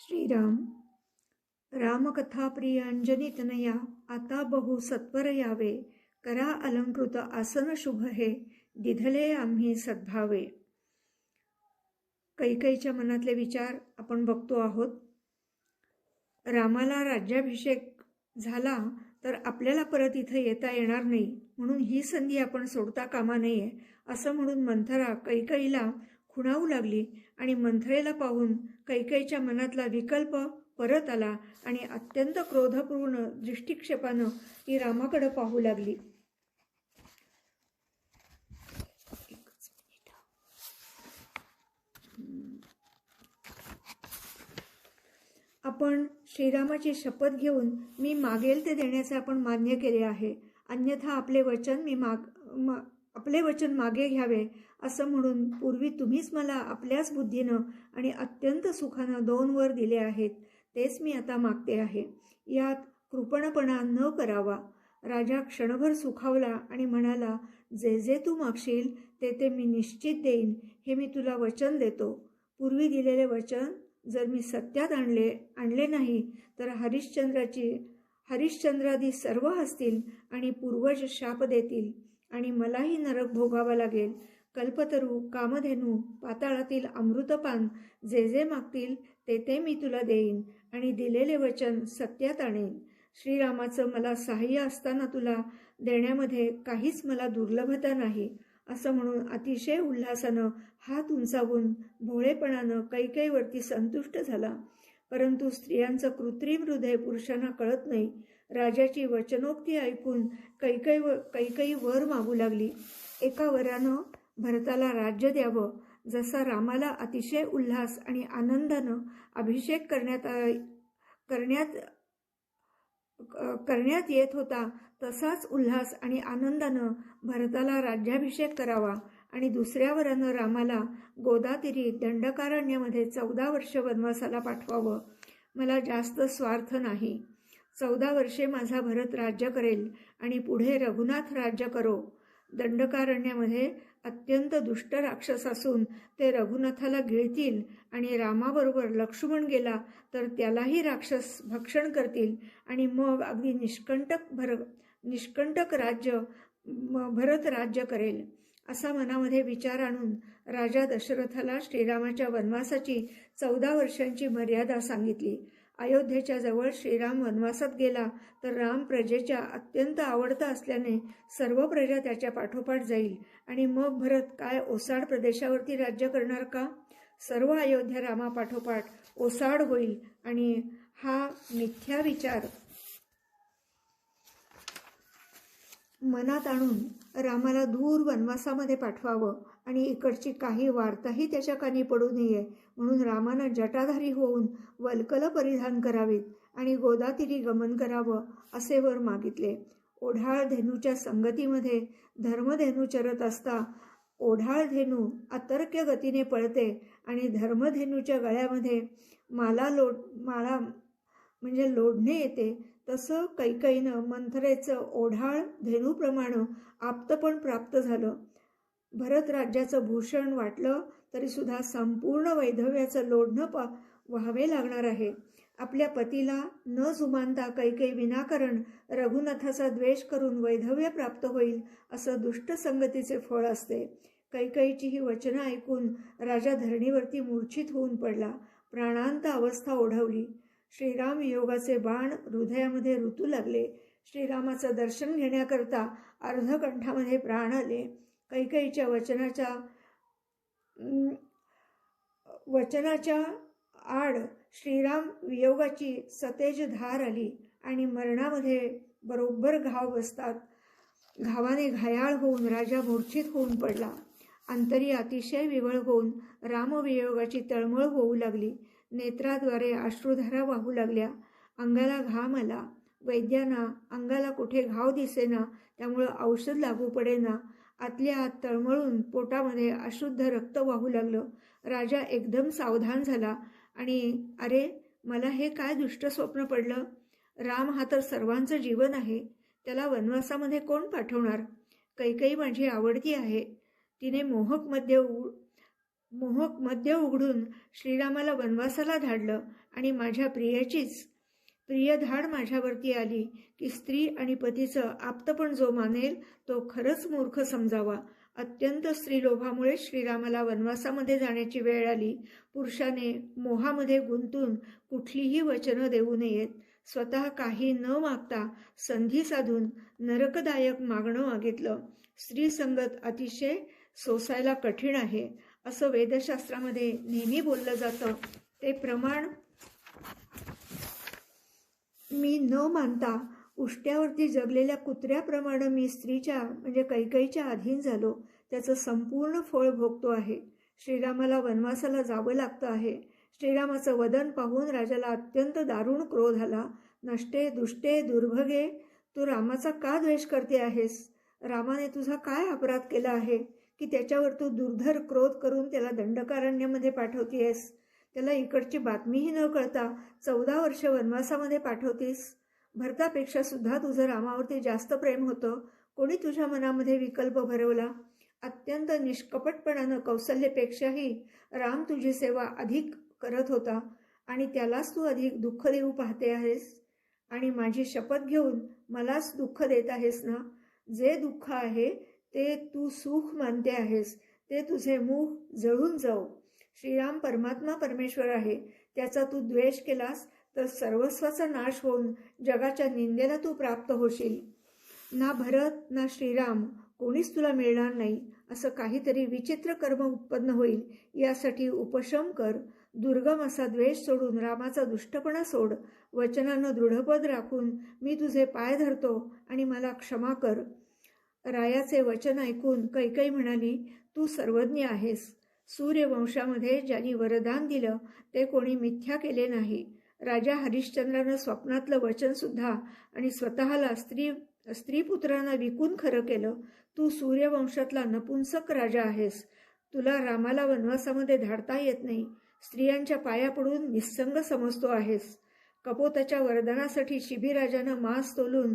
श्रीराम रामकथा प्रिय आता बहु सत्वर यावे करा अलंकृत आसन शुभ हे दिधले आम्ही सद्भावे. कैकईच्या मनातले विचार आपण बघतो आहोत. रामाला राज्याभिषेक झाला तर आपल्याला परत इथं येता येणार नाही म्हणून ही संधी आपण सोडता कामा नये असं म्हणून मंथरा कैकईला खुणावू लागली आणि मंथरेला पाहून कैकईच्या मनातला विकल्प परत आला आणि अत्यंत क्रोधपूर्ण दृष्टिक्षेपानं ती रामाकडे पाहू लागली. आपण श्रीरामाची शपथ घेऊन मी मागेल ते देण्याचे आपण मान्य केले आहे. अन्यथा आपले वचन मी माग मा आपले वचन मागे घ्यावे. असं म्हणून पूर्वी तुम्हीच मला आपल्याच बुद्धीनं आणि अत्यंत सुखानं दोन वर दिले आहेत तेच मी आता मागते आहे. यात कृपणपणा न करावा. राजा क्षणभर सुखावला आणि म्हणाला जे जे तू मागशील ते ते मी निश्चित देईन. हे मी तुला वचन देतो. पूर्वी दिलेले वचन जर मी सत्यात आणले आणले नाही तर हरिश्चंद्राची हरिश्चंद्रादी सर्व असतील आणि पूर्वज शाप देतील आणि मलाही नरक भोगावा लागेल. कल्पतरू कामधेनू पाताळातील अमृतपान जे जे मागतील ते ते मी तुला देईन आणि दिलेले वचन सत्यात आणेन. श्रीरामाचं मला सहाय्य असताना तुला देण्यामध्ये काहीच मला दुर्लभता नाही असं म्हणून अतिशय उल्हासानं हात उंचावून भोळेपणानं कैकैवरती संतुष्ट झाला. परंतु स्त्रियांचं कृत्रिम हृदय पुरुषांना कळत नाही. राजाची वचनोक्ती ऐकून कैकई व कैकई वर मागू लागली. एका वरानं भरताला राज्य द्यावं जसा रामाला अतिशय उल्हास आणि आनंदानं अभिषेक करण्यात करण्यात करण्यात येत होता तसाच उल्हास आणि आनंदानं भरताला राज्याभिषेक करावा आणि दुसऱ्या वरानं रामाला गोदातिरी दंडकारण्यामध्ये चौदा वर्ष वनवासाला पाठवावं. मला जास्त स्वार्थ नाही. चौदा वर्षे माझा भरत राज्य करेल आणि पुढे रघुनाथ राज्य करो. दंडकारण्यामध्ये अत्यंत दुष्ट राक्षस असून ते रघुनाथाला गिळतील आणि रामाबरोबर लक्ष्मण गेला तर त्यालाही राक्षस भक्षण करतील आणि मग अगदी निष्कंटक भर निष्कंटक राज्य भरत राज्य करेल असा मनामध्ये विचार आणून राजा दशरथाला श्रीरामाच्या वनवासाची चौदा वर्षांची मर्यादा सांगितली. अयोध्येच्या जवळ श्रीराम वनवासात गेला तर राम प्रजेच्या अत्यंत आवडता असल्याने सर्व प्रजा त्याच्या पाठोपाठ जाईल. आणि मग भरत काय ओसाड प्रदेशावरती राज्य करणार का? सर्व अयोध्या रामापाठोपाठ ओसाड होईल आणि हा मिथ्या विचार मनात आणून रामाला दूर वनवासामध्ये पाठवावं आणि इकडची काही वार्ताही त्याच्या कानी पडू नये म्हणून रामानं जटाधारी होऊन वल्कल परिधान करावीत आणि गोदातिरी गमन करावं असे वर मागितले. ओढाळ धेनूच्या संगतीमध्ये धर्मधेनू चरत असता ओढाळ धेनू अतर्क्य गतीने पळते आणि धर्मधेनूच्या गळ्यामध्ये माला लोड माळा म्हणजे लोढणे येते. तसं कैकईनं मंथरेचं ओढाळ धेनूप्रमाणे आप्तपण प्राप्त झालं. भरत राज्याचं भूषण वाटलं तरीसुद्धा संपूर्ण वैधव्याचं लोढणं प व्हावे लागणार आहे. आपल्या पतीला न जुमानता कैकई विनाकारण रघुनाथाचा द्वेष करून वैधव्य प्राप्त होईल असं दुष्ट संगतीचे फळ असते. कैकईची ही वचनं ऐकून राजा धरणीवरती मूर्छित होऊन पडला. प्राणांत अवस्था ओढवली. श्रीराम योगाचे बाण हृदयामध्ये ऋतू लागले. श्रीरामाचं दर्शन घेण्याकरता अर्धकंठामध्ये प्राण आले. कैकईच्या वचनाच्या वचनाच्या आड श्रीराम वियोगाची सतेज धार आली आणि मरणामध्ये बरोबर घाव बसतात. घावाने घायाळ होऊन राजा मूर्छित होऊन पडला. अंतरी अतिशय विवळ होऊन रामवियोगाची तळमळ होऊ लागली. नेत्राद्वारे अश्रुधारा वाहू लागल्या. अंगाला घाम आला. वैद्यांना अंगाला कुठे घाव दिसेना त्यामुळं औषध लागू पडेना. आतल्या आत तळमळून पोटामध्ये अशुद्ध रक्त वाहू लागलं. राजा एकदम सावधान झाला आणि अरे मला हे काय दुष्ट स्वप्न पडलं? राम हा तर सर्वांचं जीवन आहे. त्याला वनवासामध्ये कोण पाठवणार? कैकई माझी आवडती आहे. तिने मोहकमध्ये उ मोहक मध्य उघडून श्रीरामाला वनवासाला धाडलं आणि माझ्या प्रियाचीच प्रिय धाड माझ्यावरती आली की स्त्री आणि पतीचं आप्तपण जो मानेल तो खरंच मूर्ख समजावा. अत्यंत स्त्रीलोभामुळे श्रीरामाला वनवासामध्ये जाण्याची वेळ आली. पुरुषाने मोहामध्ये गुंतून कुठलीही वचनं देऊ नयेत. स्वतः काही न मागता संधी साधून नरकदायक मागणं मागितलं. स्त्री संगत अतिशय सोसायला कठीण आहे. असं वेदशास्त्रामध्ये नेहमी बोललं जातं. ते प्रमाण मी न मानता उष्ट्यावरती जगलेल्या कुत्र्याप्रमाणे मी स्त्रीच्या म्हणजे कैकईच्या अधीन झालो. त्याचं संपूर्ण फळ भोगतो आहे. श्रीरामाला वनवासाला जावं लागतं आहे. श्रीरामाचं वदन पाहून राजाला अत्यंत दारुण क्रोध आला. नष्टे दुष्टे दुर्भगे तू रामाचा का द्वेष करते आहेस? रामाने तुझा काय अपराध केला आहे? की त्याच्यावर तू दुर्धर क्रोध करून त्याला दंडकारण्यामध्ये पाठवतीयस? त्याला इकडची बातमीही न कळता चौदा वर्ष वनवासामध्ये पाठवतीस. भरतापेक्षा सुद्धा तुझं रामावरती जास्त प्रेम होतं. कोणी तुझ्या मनामध्ये विकल्प भरवला? अत्यंत निष्कपटपणानं कौशल्यपेक्षाही राम तुझी सेवा अधिक करत होता आणि त्यालाच तू अधिक दुःख देऊ पाहते आहेस. आणि माझी शपथ घेऊन मलाच दुःख देत आहेस ना? जे दुःख आहे ते तू सुख मानते आहेस. ते तुझे मुख जळून जाऊ. श्रीराम परमात्मा परमेश्वर आहे. त्याचा तू द्वेष केलास तर सर्वस्वाचा नाश होऊन जगाच्या निंदेला तू प्राप्त होशील. ना भरत ना श्रीराम कोणीच तुला मिळणार नाही. असं काहीतरी विचित्र कर्म उत्पन्न होईल. यासाठी उपशम कर. दुर्गम असा द्वेष सोडून रामाचा दुष्टपणा सोड. वचनानं दृढपद राखून मी तुझे पाय धरतो आणि मला क्षमा कर. रायाचे वचन ऐकून कैकई म्हणाली तू सर्वज्ञ आहेस. सूर्यवंशामध्ये ज्यांनी वरदान दिलं ते कोणी मिथ्या केले नाही. राजा हरिश्चंद्रानं स्वप्नातलं वचनसुद्धा आणि स्वतःला स्त्री स्त्रीपुत्रांना विकून खरं केलं. तू सूर्यवंशातला नपुंसक राजा आहेस. तुला रामाला वनवासामध्ये धाडता येत नाही. स्त्रियांच्या पाया पडून निस्संग समजतो आहेस. कपोताच्या वरदानासाठी शिबिराजानं मास तोलून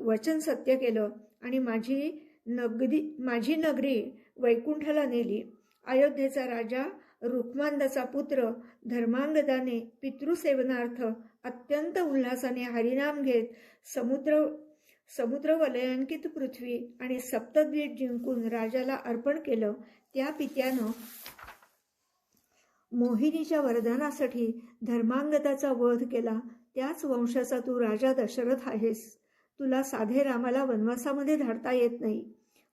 वचन सत्य केलं आणि माझी नगदी माझी नगरी वैकुंठाला नेली. अयोध्येचा राजा रुक्मांदाचा पुत्र धर्मांगदाने पितृसेवनार्थ अत्यंत उल्हासाने हरिनाम घेत समुद्र समुद्र वलयांकित पृथ्वी आणि सप्तद्वीप जिंकून राजाला अर्पण केलं. त्या पित्यानं मोहिनीच्या वरदानासाठी धर्मांगदाचा वध केला. त्याच वंशाचा तू राजा दशरथ आहेस. तुला साधे रामाला वनवासामध्ये धाडता येत नाही.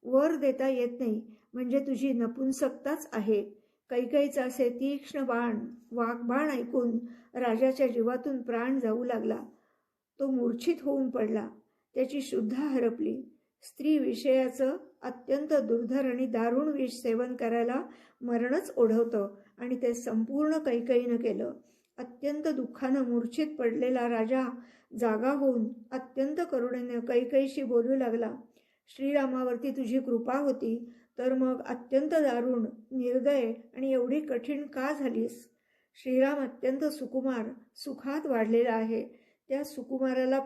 वर देता येत नाही. म्हणजे तुझी नपुंसकताच आहे. कैकईचा असे तीक्ष्ण बाण वाघबाण ऐकून राजाच्या जीवातून प्राण जाऊ लागला. तो मूर्छित होऊन पडला. त्याची शुद्धा हरपली. स्त्री विषयाचं अत्यंत दुर्धर आणि दारुण विष सेवन करायला मरणच ओढवतं आणि ते संपूर्ण कैकईनं केलं. अत्यंत दुःखानं मूर्छित पडलेला राजा जागा होऊन अत्यंत करुणेनं कैकईशी बोलू लागला. श्रीरामावरती तुझी कृपा होती. तर मग अत्यंत दारुण निर्दय आणि एवढी कठीण का झालीस? श्रीराम अत्यंत सुकुमार सुखात वाढलेला आहे. त्या सुकुमाराला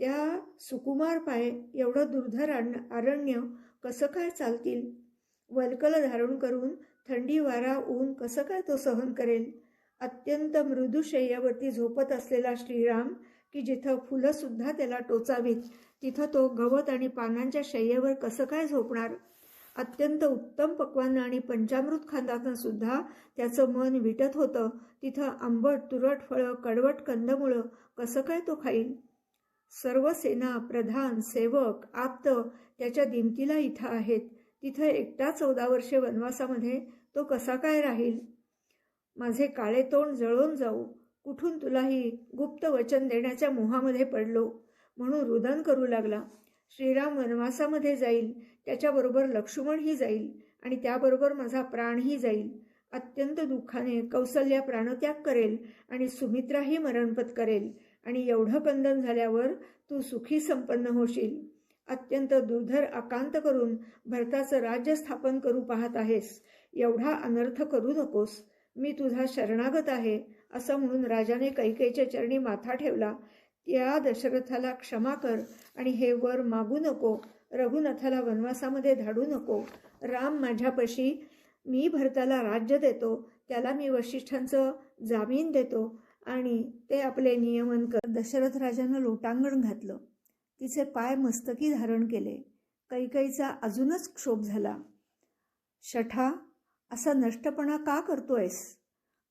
त्या सुकुमार पाय एवढं दुर्धर अरण्य कसं काय चालतील? वल्कल धारण करून थंडी वारा ऊन कसं काय तो सहन करेल? अत्यंत मृदू शय्यावरती झोपत असलेला श्रीराम की जिथं फुलंसुद्धा त्याला टोचावीत तिथं तो गवत आणि पानांच्या शय्येवर कसं काय झोपणार? अत्यंत उत्तम पक्वान आणि पंचामृत खांदातनं सुद्धा त्याचं मन विटत होतं. तिथं आंबट तुरट फळं कडवट कंदमुळं कसं काय तो खाईल? सर्व सेना प्रधान सेवक आप्त त्याच्या दिमतीला इथं आहेत. तिथं एकटा चौदा वर्षे वनवासामध्ये तो कसा काय राहील? माझे काळे तोंड जळून जाऊ. कुठून तुलाही गुप्त वचन देण्याच्या मोहामध्ये पडलो. म्हणून रुदन करू लागला. श्रीराम वनवासामध्ये जाईल. त्याच्याबरोबर लक्ष्मणही जाईल आणि त्याबरोबर माझा प्राणही जाईल. अत्यंत दुःखाने कौसल्या प्राणत्याग करेल आणि सुमित्राही मरणपत करेल आणि एवढं कंदन झाल्यावर तू सुखी संपन्न होशील. अत्यंत दुर्धर आकांत करून भरताचं राज्य स्थापन करू पाहत आहेस. एवढा अनर्थ करू नकोस. मी तुझा शरणागत आहे असं म्हणून राजाने कैकेच्या चरणी माथा ठेवला. त्या दशरथाला क्षमा कर आणि हे वर मागू नको. रघुनाथाला वनवासामध्ये धाडू नको. राम माझ्यापाशी मी भरताला राज्य देतो. त्याला मी वशिष्ठांचं जामीन देतो. आणि ते आपले नियमन कर. दशरथ राजानं लोटांगण घातलं. तिचे पाय मस्तकी धारण केले. कैकईचा अजूनच क्षोभ झाला. शठा असा नष्टपणा का करतोयस?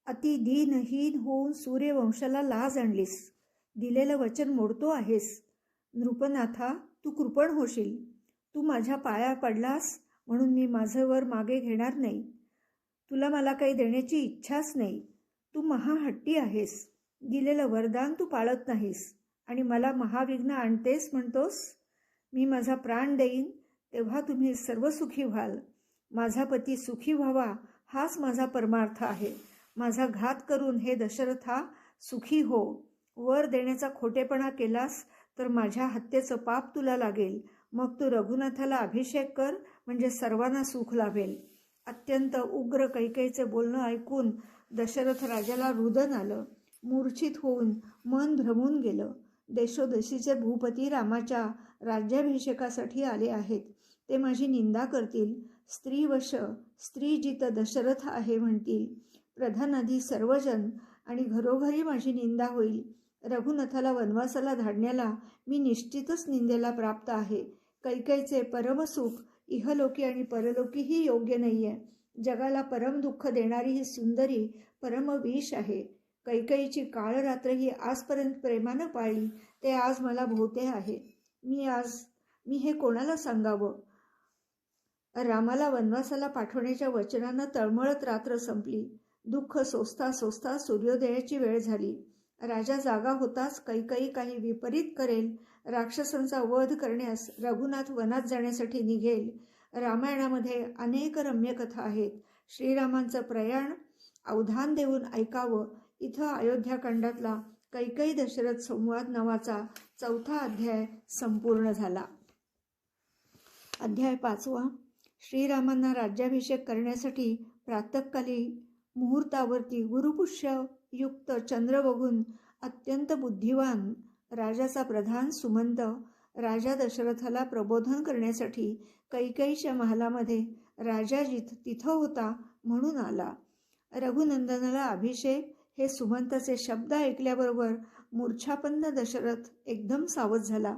अति दीनहीन होऊन सूर्यवंशाला लाज आणलीस. दिलेलं वचन मोडतो आहेस. नृपनाथा तू कृपण होशील. तू माझ्या पाया पडलास म्हणून मी माझं वर मागे घेणार नाही. तुला मला काही देण्याची इच्छाच नाही. तू महाहट्टी आहेस. दिलेलं वरदान तू पाळत नाहीस. आणि मला महाविघ्न आणतेस म्हणतोस? मी माझा प्राण देईन तेव्हा तुम्ही सर्व सुखी व्हाल. माझा पती सुखी व्हावा हाच माझा परमार्थ आहे. माझा घात करून हे दशरथा सुखी हो. वर देण्याचा खोटेपणा केलास तर माझ्या हत्येचं पाप तुला लागेल. मग तू रघुनाथाला अभिषेक कर म्हणजे सर्वांना सुख लाभेल. अत्यंत उग्र कैकेचे बोलणं ऐकून दशरथ राजाला रुदन आलं. मूर्छित होऊन मन भ्रमून गेलं. देशोदेशीचे भूपती रामाच्या राज्याभिषेकासाठी आले आहेत. ते माझी निंदा करतील. स्त्रीवश स्त्रीजित दशरथ आहे म्हणतील. प्रधानाधी सर्वजन आणि घरोघरी माझी निंदा होईल. रघुनाथाला वनवासाला धाडण्याला मी निश्चितच निंदेला प्राप्त आहे. कैकैचे परमसुख इहलोकी आणि परलोकीही योग्य नाही आहे जगाला परम दुःख देणारी ही सुंदरी परमविष आहे. कैकईची काळ रात्र ही आजपर्यंत प्रेमानं पाळली ते आज मला भोवते आहे. मी आज मी हे कोणाला सांगावं? रामाला वनवासाला पाठवण्याच्या वचनानं तळमळत रात्र संपली. दुःख सोसता सोसता सूर्योदयाची वेळ झाली. राजा जागा होताच कैकई काही विपरीत करेल. राक्षसांचा वध करण्यास रघुनाथ वनात जाण्यासाठी निघेल. रामायणामध्ये अनेक रम्य कथा आहेत. श्रीरामांचं प्रयाण अवधान देऊन ऐकावं. इथं अयोध्याकांडातला कैकई दशरथ संवाद नावाचा चौथा अध्याय संपूर्ण झाला. अध्याय पाचवा. श्रीरामांना राज्याभिषेक करण्यासाठी प्रातःकाली मुहूर्तावरती गुरुपुष्य युक्त चंद्र बघून अत्यंत बुद्धिवान राजाचा प्रधान सुमंत राजा दशरथाला प्रबोधन करण्यासाठी कैकईच्या महालामध्ये राजा जिथ तिथं होता म्हणून आला. रघुनंदनाला अभिषेक हे सुमंताचे शब्द ऐकल्याबरोबर मूर्छापन्न दशरथ एकदम सावध झाला.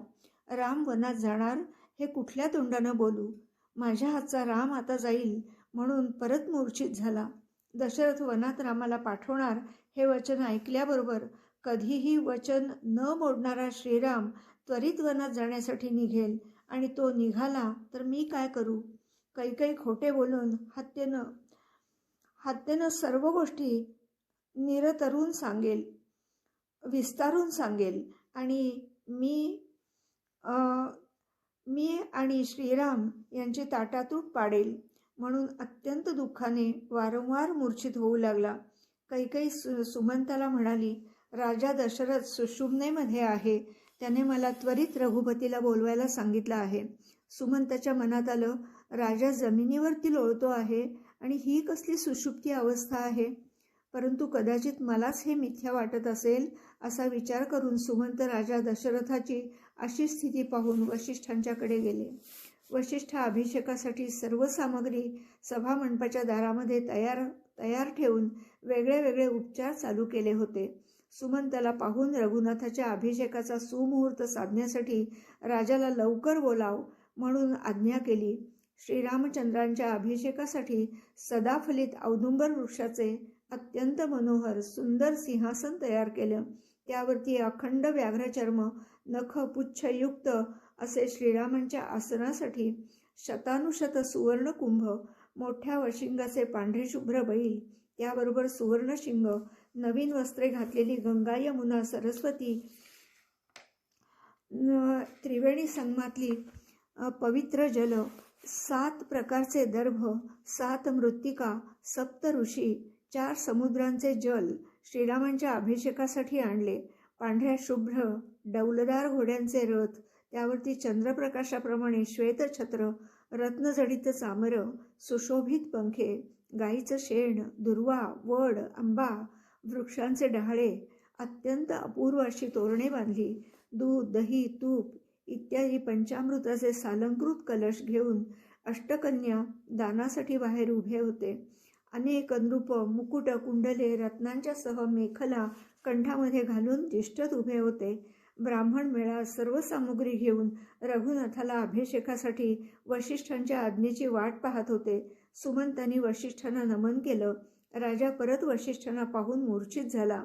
राम वनात जाणार हे कुठल्या तोंडानं बोलू? माझ्या हातचा राम आता जाईल म्हणून परत मूर्छित झाला. दशरथ वनात रामाला पाठवणार हे वचन ऐकल्याबरोबर कधीही वचन न मोडणारा श्रीराम त्वरित वनात जाण्यासाठी निघेल आणि तो निघाला तर मी काय करू? कैकई खोटे बोलून हत्येनं हत्येनं सर्व गोष्टी निरतरून सांगेल विस्तारून सांगेल आणि मी मी आणि श्रीराम यांची ताटातूट पाडेल म्हणून अत्यंत दुःखाने वारंवार मूर्छित होऊ लागला. कैकई सु सुमंताला म्हणाली राजा दशरथ सुषुम्नेमध्ये आहे. त्याने मला त्वरित रघुपतीला बोलवायला सांगितलं आहे. सुमंताच्या मनात आलं राजा जमिनीवरती लोळतो आहे आणि ही कसली सुषुप्ती अवस्था आहे. परंतु कदाचित मलाच हे मिथ्या वाटत असेल असा विचार करून सुमंत राजा दशरथाची अशी स्थिती पाहून वशिष्ठांच्याकडे गेले. वशिष्ठ अभिषेकासाठी सर्व सामग्री सभामंडपाच्या दारामध्ये तयार तयार ठेवून वेगळे वेगळे उपचार चालू केले होते. सुमंतला पाहून रघुनाथाच्या अभिषेकाचा सुमुहूर्त साधण्यासाठी राजाला लवकर बोलाव म्हणून आज्ञा केली. श्रीरामचंद्रांच्या अभिषेकासाठी सदाफलित औदुंबर वृक्षाचे अत्यंत मनोहर सुंदर सिंहासन तयार केलं. त्यावरती अखंड व्याघ्रचर्म नख पुच्छयुक्त असे श्रीरामांच्या आसनासाठी शतानुशत सुवर्ण कुंभ मोठ्या वशिंगाचे पांढरे शुभ्र बैल त्याबरोबर सुवर्णशिंग नवीन वस्त्रे घातलेली गंगा यमुना सरस्वती त्रिवेणी संगमातली पवित्र जल सात प्रकारचे दर्भ सात मृत्तिका सप्त ऋषी चार समुद्रांचे जल श्रीरामांच्या अभिषेकासाठी आणले. पांढऱ्या शुभ्र डौलदार घोड्यांचे रथ त्यावरती चंद्रप्रकाशाप्रमाणे श्वेतछत्र रत्नजडित चामर सुशोभित पंखे गाईचं शेण दुर्वा वड आंबा वृक्षांचे डहाळे अत्यंत अपूर्व अशी तोरणे बांधली. दूध दही तूप इत्यादी पंचामृताचे सालंकृत कलश घेऊन अष्टकन्या दानासाठी बाहेर उभे होते. अनेक नृप मुकुट कुंडले रत्नांच्या सह मेखला कंठामध्ये घालून तिष्ठत उभे होते. ब्राह्मण मेळा सर्व सामुग्री घेऊन रघुनाथाला अभिषेकासाठी वशिष्ठांच्या आज्ञेची वाट पाहत होते. सुमंतांनी वशिष्ठांना नमन केलं. राजा परत वशिष्ठांना पाहून मूर्छित झाला.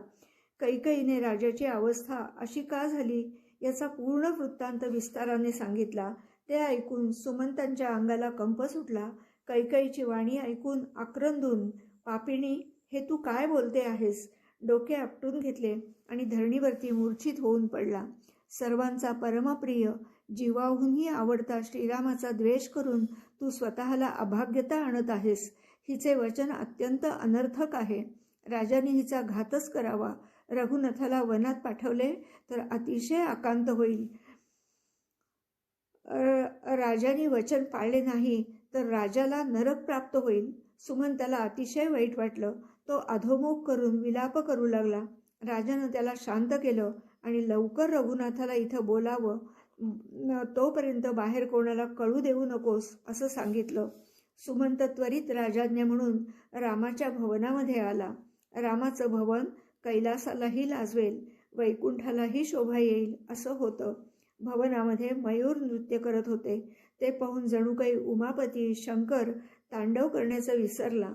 कैकईने राजाची अवस्था अशी का झाली याचा पूर्ण वृत्तांत विस्ताराने सांगितला. ते ऐकून सुमंतांच्या अंगाला कंप सुटला. कैकईची वाणी ऐकून आक्रंदून पापिणी हे तू काय बोलते आहेस? डोके आपटून घेतले आणि धरणीवरती मूर्छित होऊन पडला. सर्वांचा परमप्रिय जीवाहूनही आवडता श्रीरामाचा द्वेष करून तू स्वतःला अभाग्यता आणत आहेस. हिचे वचन अत्यंत अनर्थक आहे. राजाने हिचा घातच करावा. रघुनाथाला वनात पाठवले तर अतिशय आकांत होईल. राजाने वचन पाळले नाही तर राजाला नरक प्राप्त होईल. सुमंताला अतिशय वाईट वाटलं. तो अधोमुख करून विलाप करू लागला. राजानं त्याला शांत केलं आणि लवकर रघुनाथाला इथं बोलावं. तोपर्यंत बाहेर कोणाला कळू देऊ नकोस असं सांगितलं. सुमंत त्वरित राजाज्ञा म्हणून रामाच्या भवनामध्ये आला. रामाचं भवन कैलासालाही लाजवेल वैकुंठालाही शोभा येईल असं होतं. भवनामध्ये मयूर नृत्य करत होते. ते पाहून जणू काही उमापती शंकर तांडव करण्याचा विसरला.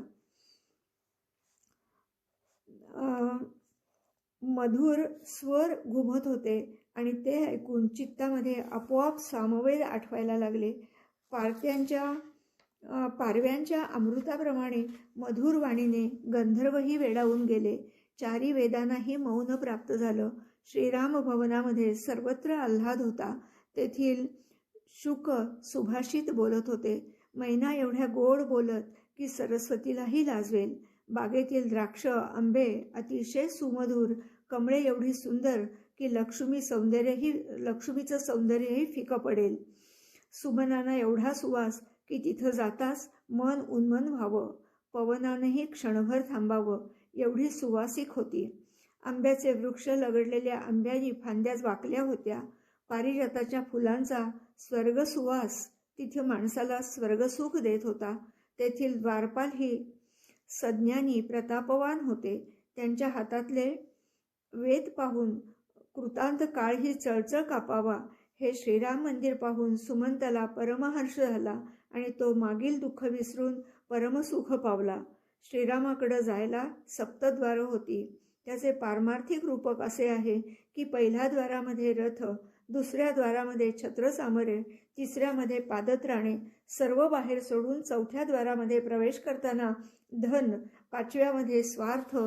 मधुर स्वर घुमत होते आणि ते ऐकून चित्तामध्ये आपोआप सामवेद आठवायला लागले. पारत्यांच्या पारव्यांच्या अमृताप्रमाणे मधुर वाणीने गंधर्वही वेडावून गेले. चारी वेदांनाही मौन प्राप्त झालं. श्रीराम भवनामध्ये सर्वत्र आल्हाद होता. तेथील शुक सुभाषित बोलत होते. मैना एवढ्या गोड बोलत की सरस्वतीलाही लाजवेल. बागेतील द्राक्ष आंबे अतिशय सुमधुर कमळे एवढी सुंदर की लक्ष्मी सौंदर्यही लक्ष्मीचं सौंदर्यही फिकं पडेल. सुमनाना एवढा सुवास की तिथं जाताच मन उन्मन व्हावं. पवनानंही क्षणभर थांबावं एवढी सुवासिक होती. आंब्याचे वृक्ष लगडलेल्या आंब्यानी फांद्या वाकल्या होत्या. पारिजाताच्या फुलांचा स्वर्ग सुवास तिथे माणसाला स्वर्गसुख देत होता. तेथील द्वारपाल ही सज्ञानी प्रतापवान होते. त्यांच्या हातातले वेद पाहून कृतांत काळ ही चळचळ कापावा. हे श्रीराम मंदिर पाहून सुमंताला परमहर्ष झाला आणि तो मागील दुःख विसरून परमसुख पावला. श्रीरामाकडं जायला सप्तद्वारं होती. त्याचे पारमार्थिक रूपक असे आहे की पहिल्या द्वारामध्ये रथ दुसऱ्या द्वारामध्ये छत्रसामरे तिसऱ्यामध्ये पादत्राणे सर्व बाहेर सोडून चौथ्या द्वारामध्ये प्रवेश करताना धन पाचव्यामध्ये स्वार्थ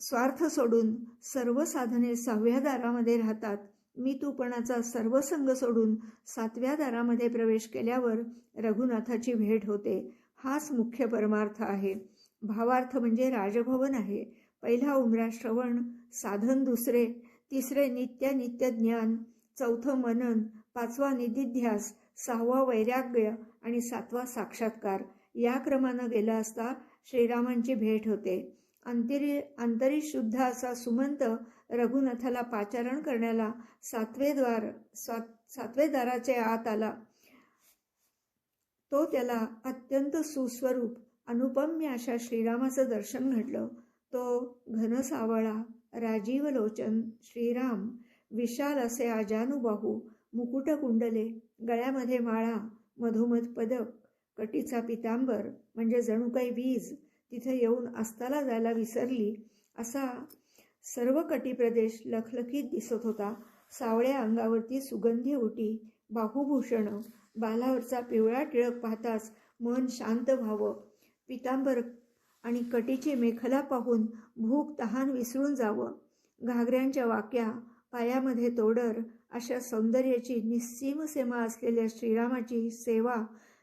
स्वार्थ सोडून सर्व साधने सहाव्या दारामध्ये राहतात. मी तूपणाचा सर्व संघ सोडून सातव्या दारामध्ये प्रवेश केल्यावर रघुनाथाची भेट होते. हाच मुख्य परमार्थ आहे. भावार्थ म्हणजे राजभवन आहे. पहिला उमरा श्रवण साधन दुसरे तिसरे नित्य नित्य ज्ञान चौथं मनन पाचवा निधिध्यास सहावा वैराग्य आणि सातवा साक्षात्कार. या क्रमानं गेला असता श्रीरामांची भेट होते. अंतरी अंतरी शुद्ध असा सुमंत रघुनाथाला पाचारण करण्याला सातवे द्वार सात सातवे दाराचे आत आला. तो त्याला अत्यंत सुस्वरूप अनुपम्य अशा श्रीरामाचं दर्शन घडलं. तो घनसावळा राजीव लोचन श्रीराम विशाल असे आजानुबाहू मुकुट कुंडले गळ्यामध्ये माळा मधोमध पदक कटीचा पितांबर म्हणजे जणू काही वीज तिथे येऊन अस्ताला जायला विसरली असा सर्व कटी प्रदेश लखलखीत दिसत होता. सावळ्या अंगावरती सुगंधी उटी बाहुभूषण बालावरचा पिवळा टिळक पाहताच मन शांत व्हावं. पितांबर आणि कटीची मेखला पाहून भूक तहान विसरून जावं. घागऱ्यांच्या वाक्या पायामध्ये तोडर अशा सौंदर्याची निस्सीम सेमा असलेल्या श्रीरामाची सेवा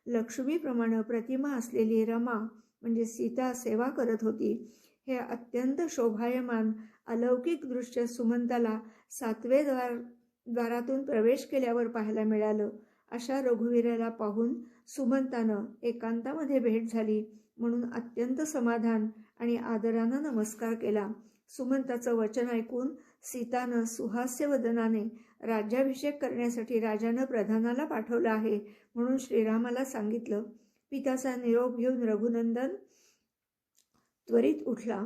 लक्ष्मीप्रमाणे प्रतिमा असलेली रमा म्हणजे सीता सेवा करत होती. हे अत्यंत शोभायमान अलौकिक दृश्य सुमंताला सातवे द्वार द्वारातून प्रवेश केल्यावर पाहायला मिळालं. अशा रघुवीराला पाहून सुमंतानं एकांतामध्ये भेट झाली म्हणून अत्यंत समाधान आणि आदरानं नमस्कार केला. सुमंताचं वचन ऐकून सीतानं सुहास्य वदनाने राज्याभिषेक करण्यासाठी राजानं प्रधानाला पाठवलं आहे म्हणून श्रीरामाला सांगितलं. पिताचा निरोप घेऊन रघुनंदन त्वरित उठला.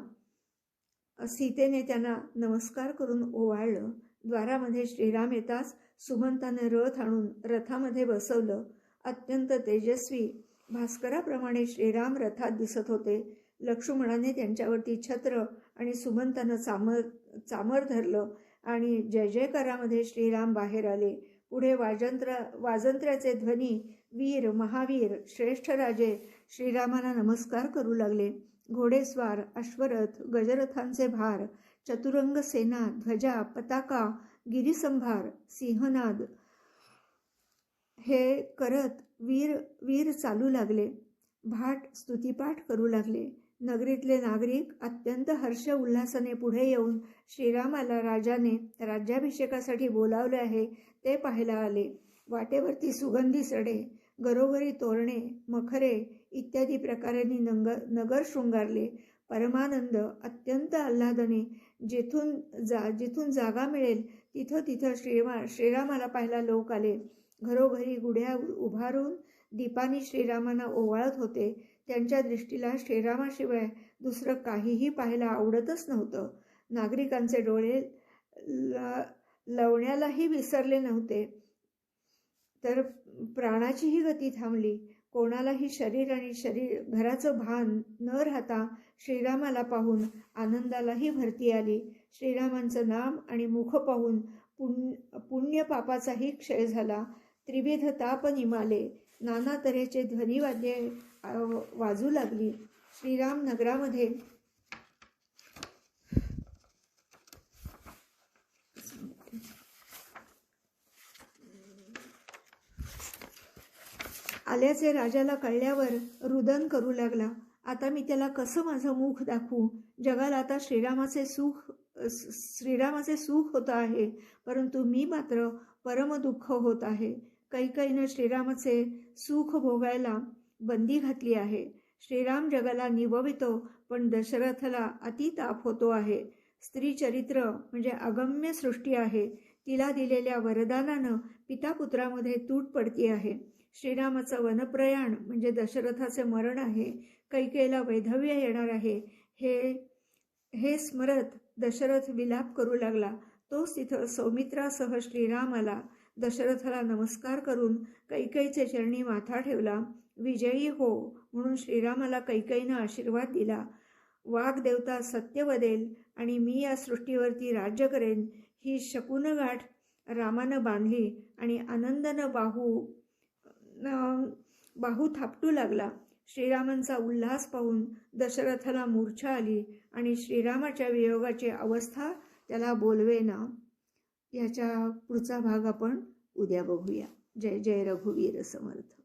सीतेने त्यांना नमस्कार करून ओवाळलं. द्वारामध्ये श्रीराम येताच सुमंताने रथ आणून रथामध्ये बसवलं. अत्यंत तेजस्वी भास्कराप्रमाणे श्रीराम रथात दिसत होते. लक्ष्मणाने त्यांच्यावरती छत्र आणि सुमंतानं चामर चामर धरलं आणि जय जयकारामध्ये श्रीराम बाहेर आले. पुढे वाजंत्र वाजंत्र्याचे ध्वनी वीर महावीर श्रेष्ठ राजे श्रीरामाला नमस्कार करू लागले. घोडेस्वार अश्वरथ गजरथांचे भार चतुरंग सेना ध्वजा पताका गिरीसंभार सिंहनाद हे करत वीर वीर चालू लागले. भाट स्तुतिपाठ करू लागले. नगरीतले नागरिक अत्यंत हर्ष उल्हासाने पुढे येऊन श्रीरामाला राजाने राज्याभिषेकासाठी बोलावले आहे ते पाहायला आले. वाटेवरती सुगंधी सडे घरोघरी तोरणे मखरे इत्यादी प्रकारांनी नंग नगर शृंगारले. परमानंद अत्यंत आल्हादने जिथून जा जिथून जागा मिळेल तिथं तिथं श्रीमा श्रीरामाला पाहायला लोक आले. घरोघरी गुढ्या उभारून दीपानी श्रीरामांना ओवाळत होते. त्यांच्या दृष्टीला श्रीरामाशिवाय दुसरं काहीही पाहायला आवडतच नव्हतं. नागरिकांचे डोळे ल लवण्यालाही विसरले नव्हते. तर प्राणाचीही गती थांबली. कोणालाही शरीर आणि शरीर घराचं भान न राहता श्रीरामाला पाहून आनंदालाही भरती आली. श्रीरामांचं नाम आणि मुख पाहून पुण्य पुण्य पापाचाही क्षय झाला. त्रिविध ताप निमाले. नाना तऱ्हेचे ध्वनिवाद्ये वाजू लागली. श्रीराम नगरामध्ये आल्याचे राजाला कळल्यावर रुदन करू लागला. आता मी त्याला कसं माझं मुख दाखवू? जगाला आता श्रीरामाचे सुख श्रीरामाचे सुख होत आहे परंतु मी मात्र परमदुःख होत आहे. कैकईनं श्रीरामाचे सुख भोगायला बंदी घातली आहे. श्रीराम जगाला निववितो पण दशरथला अतिताप होतो आहे. स्त्री चरित्र म्हणजे अगम्य सृष्टी आहे. तिला दिलेल्या वरदानानं पितापुत्रामध्ये तूट पडती आहे. श्रीरामाचं वनप्रयाण म्हणजे दशरथाचे मरण आहे. कैकेला वैधव्य येणार आहे. हे हे स्मरत दशरथ विलाप करू लागला. तोच तिथं सौमित्रासह श्रीरामाला दशरथाला नमस्कार करून कैकेचे चरणी माथा ठेवला. विजयी हो म्हणून श्रीरामाला कैकईनं आशीर्वाद दिला. वाघदेवता सत्य वदेल आणि मी या सृष्टीवरती राज्य करेन ही शकुनगाठ रामानं बांधली आणि आनंदानं बाहू बाहू थापटू लागला. श्रीरामांचा उल्हास पाहून दशरथाला मूर्छा आली आणि श्रीरामाच्या वियोगाची अवस्था त्याला बोलवेना याच्या पुढचा भाग आपण उद्या बघूया. जय जय रघुवीर समर्थ.